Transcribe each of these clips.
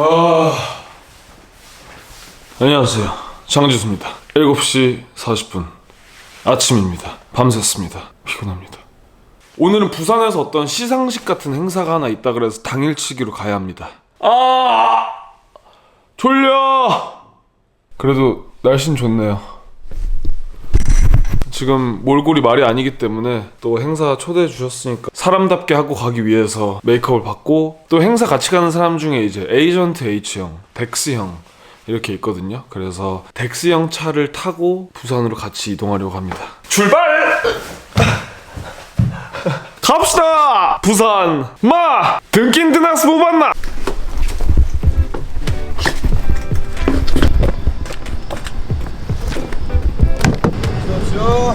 아... 안녕하세요. 장지수입니다. 7시 40분. 아침입니다. 밤샜습니다. 피곤합니다. 오늘은 부산에서 어떤 시상식 같은 행사가 하나 있다 그래서 당일치기로 가야 합니다. 아! 졸려! 그래도 날씨는 좋네요. 지금 몰골이 말이 아니기 때문에 또 행사 초대해 주셨으니까 사람답게 하고 가기 위해서 메이크업을 받고 또 행사 같이 가는 사람 중에 이제 에이전트 H형, 덱스형 이렇게 있거든요. 그래서 덱스형 차를 타고 부산으로 같이 이동하려고 합니다. 출발! 갑시다! 부산! 마! 등긴 드나스 못 봤나?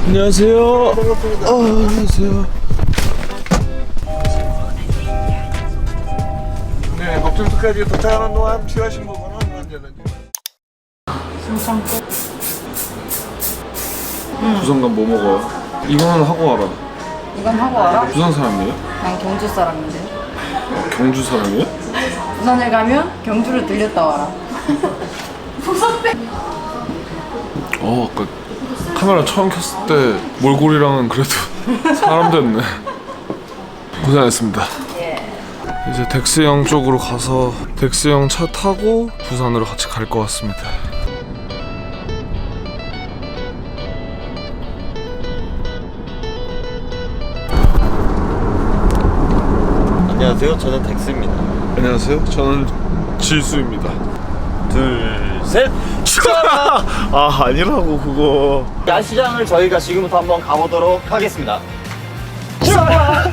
안녕하세요. 어, 안녕하세요. 네, 목적지까지 도착하는 동안 필요하신 부분은 언제든지. 부산 가면 뭐 먹어요? 이거는 하고 와라. 이건 하고 와라? 부산 사람이에요? 난 경주 사람인데 경주 사람이에요? 부산을 가면 경주를 들렸다 와라 어, 아까 카메라 처음 켰을 때 몰골이랑은 그래도 사람 됐네. 고생했습니다. 이제 덱스형 쪽으로 가서 덱스형 차 타고 부산으로 같이 갈 것 같습니다. 안녕하세요. 저는 덱스입니다. 안녕하세요. 저는 지수입니다. 둘, 셋. 아 아니라고 그거. 야시장을 저희가 지금부터 한번 가보도록 하겠습니다.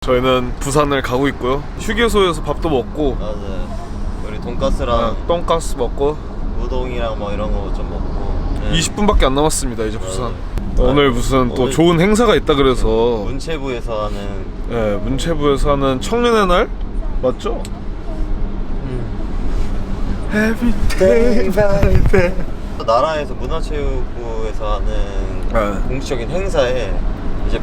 저희는 부산을 가고 있고요. 휴게소에서 밥도 먹고 맞아요. 우리 돈가스랑 아, 똥가스 먹고 우동이랑 뭐 이런 거 좀 먹고. 네. 20분밖에 안 남았습니다. 이제 부산. 오늘 무슨 또 오늘- 좋은 행사가 있다 그래서 문체부에서 하는 예, 문체부에서 하는 청년의 날 맞죠? 나라에서 문화체육부에서 하는 네. 공식적인 행사에 이제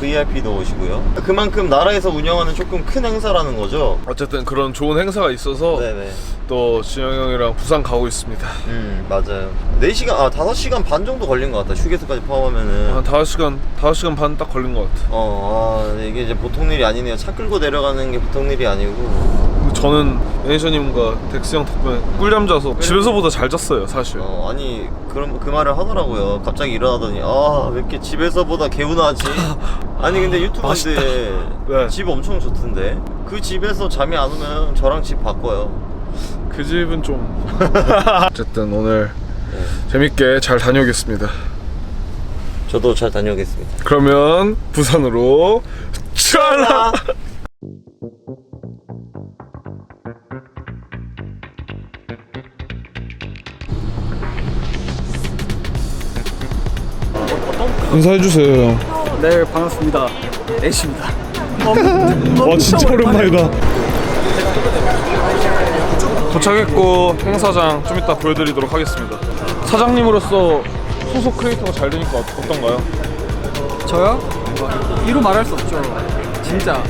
VIP도 오시고요. 그만큼 나라에서 운영하는 조금 큰 행사라는 거죠. 어쨌든 그런 좋은 행사가 있어서 네네. 또 진영 형이랑 부산 가고 있습니다. 음 맞아요. 4시간 아 5시간 반 정도 걸린 것 같다. 휴게소까지 포함하면은. 한 5시간, 5시간 반 딱 걸린 것 같아. 어, 아, 이게 이제 보통 일이 아니네요. 차 끌고 내려가는 게 보통 일이 아니고. 저는 애니셔님과 덱스 형 덕분에 꿀잠 자서 집에서보다 잘 잤어요, 사실. 어, 아니, 그런, 그 말을 하더라고요. 갑자기 일어나더니, 아, 왜 이렇게 집에서보다 개운하지? 아니, 근데 유튜브인데 네. 집 엄청 좋던데. 그 집에서 잠이 안 오면 저랑 집 바꿔요. 그 집은 좀. 어쨌든 오늘 재밌게 잘 다녀오겠습니다. 저도 잘 다녀오겠습니다. 그러면 부산으로 찰라! 인사해주세요 형. 네 반갑습니다 애쉬입니다 와 진짜 오랜만이다. 도착했고 행사장 좀 이따 보여드리도록 하겠습니다. 사장님으로서 소속 크리에이터가 잘 되니까 어- 어떤가요? 저요? 이루 말할 수 없죠 진짜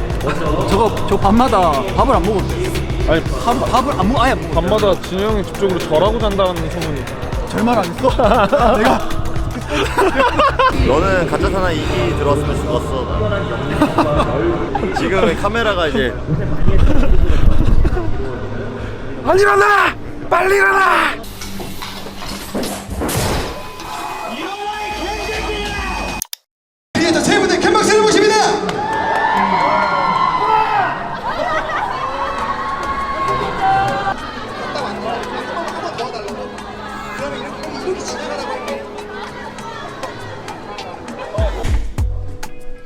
저거 저 밤마다 밥을 안 먹었어요 아니 하루 밥을 안 먹, 아예 안 먹었어요 밤마다 진영이 집적으로 절하고 잔다는 소문이. 절말 안 했어? 내가 너는 가짜 사나 이기 들어왔으면 죽었어. 지금 카메라가 이제 빨리 일어나! 빨리 일어나!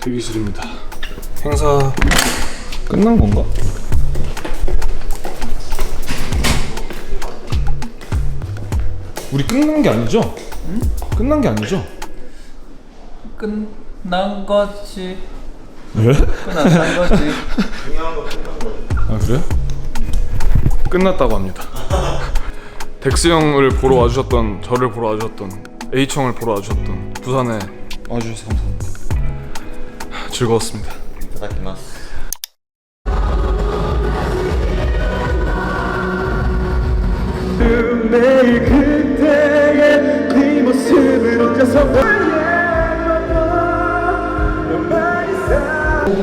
대기실입니다. 행사 끝난 건가? 우리 끝난 게 아니죠? 끝난 게 아니죠? 끝난 거지 왜? 끝난 거지 아 그래요? 끝났다고 합니다. 덱스 형을 보러 와주셨던 저를 보러 와주셨던 형을 보러 와주셨던 부산에 와주셔서 감사합니다. 즐거웠습니다. 부탁드립니다.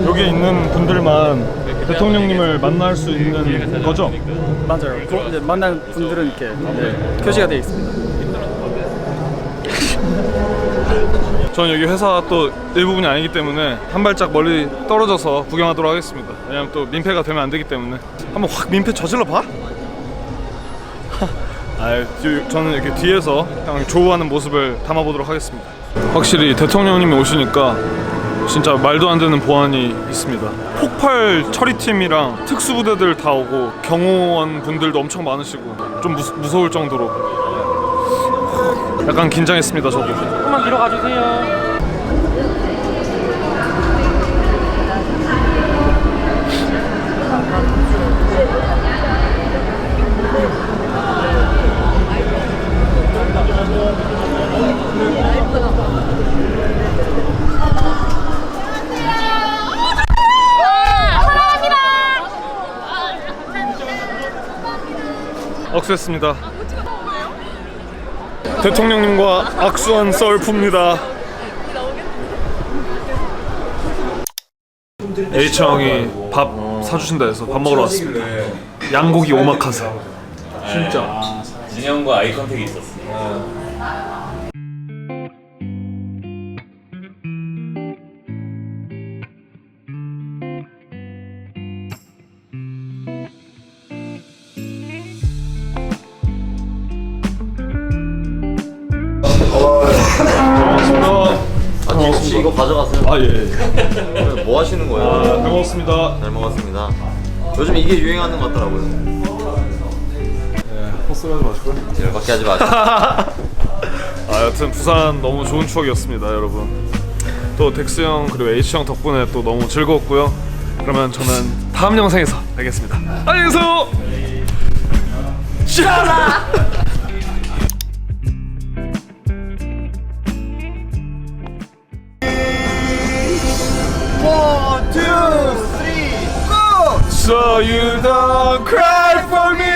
여기 있는 분들만 대통령님을 만날 수 있는 거죠? 맞아요. 그, 만난 분들은 이렇게 네, 표시가 되어 있습니다. 저는 여기 회사 또 일부분이 아니기 때문에 한 발짝 멀리 떨어져서 구경하도록 하겠습니다. 왜냐면 또 민폐가 되면 안 되기 때문에 한번 확 민폐 저질러 봐. 아, 뒤- 저는 이렇게 뒤에서 그냥 조우하는 모습을 담아보도록 하겠습니다. 확실히 대통령님이 오시니까 진짜 말도 안 되는 보안이 있습니다. 폭발 처리팀이랑 특수부대들 다 오고 경호원 분들도 엄청 많으시고 좀 무, 무서울 정도로 약간 긴장했습니다. 저도. 조금만 뒤로 가주세요. 억수했습니다. 대통령님과 악수한 썰프입니다. H 형이 밥 사주신다 해서 밥 먹으러 왔습니다. 양고기 오마카세. 진짜. 진영과 아이 컨택이 있었어. 이거 가져가세요 아 예. 예. 뭐 하시는 거예요? 아, 잘 먹었습니다. 잘 먹었습니다 요즘 이게 유행하는 것 같더라고요 예, 헛소리 하지 마시고요. 열받게 하지 마시고 아, 여튼 부산 너무 좋은 추억이었습니다, 여러분. 또 덱스 형 그리고 H 형 덕분에 또 너무 즐거웠고요. 그러면 저는 다음 영상에서 뵙겠습니다. 안녕히 계세요. 원, 투, So you don't cry for me.